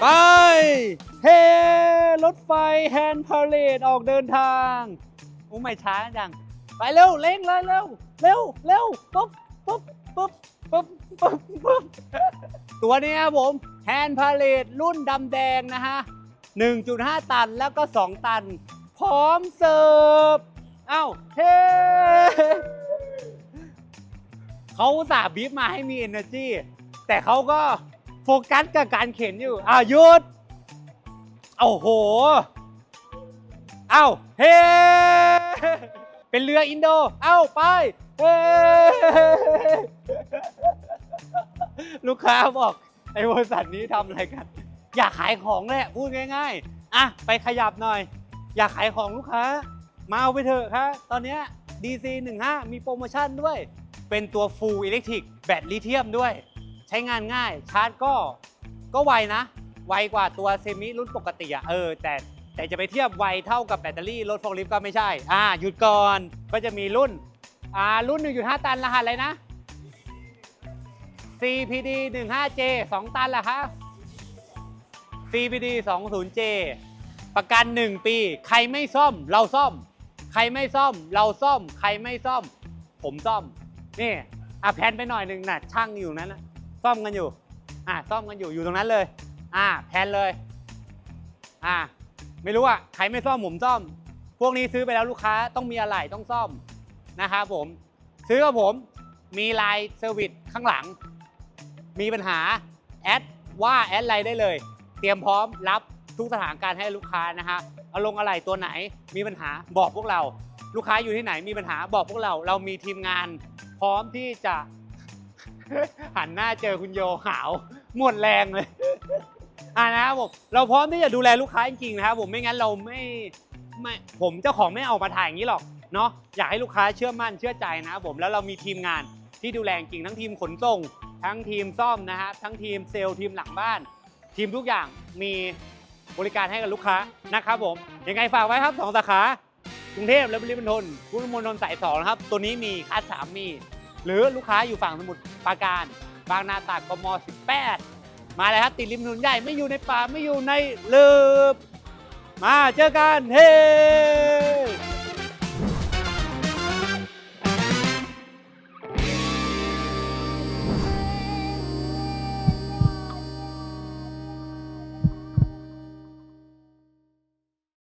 ไป เฮ รถไฟแฮนด์พาเลตออกเดินทางโอ้ไม่ช้าจัง ไปเร็ว เร่งเลยเร็ว เร็ว เร็ว ปุ๊บ ปุ๊บ ปุ๊บ ปุ๊บ ปุ๊บ ปุ๊บ ตัวนี้ครับผม แฮนด์พาเลตรุ่นดำแดงนะฮะ 1.5 ตันแล้วก็ 2 ตัน พร้อมเสิร์ฟ เอ้า เฮ้เขาสาบีบมาให้มี energy แต่เขาก็โฟกัสกับการเข็นอยู่อ่าหยุด โอ้โห เอ้า เฮ้เป็นเรืออินโด เอ้า ไป เฮ้ลูกค้าบอก ไอ้บริษัทนี้ทำอะไรกัน อยากขายของแหละพูดง่าย ๆอะไปขยับหน่อย อยากขายของลูกค้า มาเอาไปเถอะครับตอนเนี้ย DC 15 มีโปรโมชั่นด้วย เป็นตัว Full Electric แบตลิเธียมด้วย ใช้งานง่าย ชาร์จก็ก็ไวนะ ไวกว่าตัวเซมิรุ่นปกติอะเออแต่แต่จะไปเทียบไวเท่ากับแบตเตอรี่รถโฟลิฟก็ไม่ใช่ อ่าหยุดก่อนก็จะมีรุ่น อ่ารุ่น 1.5 ตันรหัสอะไรนะ CPD 15J 2 ตันเหรอคะ CPD 20J ประกัน 1 ปี ใครไม่ซ่อม เราซ่อม ใครไม่ซ่อม เราซ่อม ใครไม่ซ่อม ผมซ่อม นี่อะแพนไปหน่อยหนึ่งน่ะช่างอยู่นั้นนะซ่อมกันอยู่ อะซ่อมกันอยู่อยู่ตรงนั้นเลย อะแพนเลย อะไม่รู้อะใครไม่ซ่อมผมซ่อม พวกนี้ซื้อไปแล้วลูกค้าต้องมีอะไรต้องซ่อมนะครับผม ซื้อกับผมมีไลน์เซอร์วิสข้างหลัง มีปัญหาแอดว่าแอดไลน์ได้เลย เตรียมพร้อมรับทุกสถานการณ์ให้ลูกค้านะฮะเอาลงอะไรตัวไหนมีปัญหาบอกพวกเรา ลูกค้าอยู่ที่ไหนมีปัญหาบอกพวกเรา เรามีทีมงาน พร้อมที่จะ หันหน้าเจอคุณโยหาวหมดแรงเลยอ่านะครับผมเราพร้อมที่จะดูแลลูกค้าจริงๆนะครับผมไม่งั้นเราไม่ไม่ผมเจ้าของไม่เอามาถ่ายอย่างนี้หรอกเนาะอยากให้ลูกค้าเชื่อมั่นเชื่อใจนะครับผมแล้วเรามีทีมงานที่ดูแลจริงทั้งทีมขนส่ง ทั้งทีมซ่อมนะฮะทั้งทีมเซลล์ทีมหลังบ้าน ทีมทุกอย่างมีบริการให้กับลูกค้านะครับผมยังไงฝากไว้ครับสองสาขากรุงเทพและปริมณฑลพุทธมณฑลสายสองนะครับ ตัวนี้มีคัสสามมี หรือลูกค้าอยู่ฝั่งสมุทรปราการ บางนาตาดกม 18 มาเลยครับติดริมถนนใหญ่ไม่อยู่ในป่าไม่อยู่ในลืบมาเจอกันเฮ้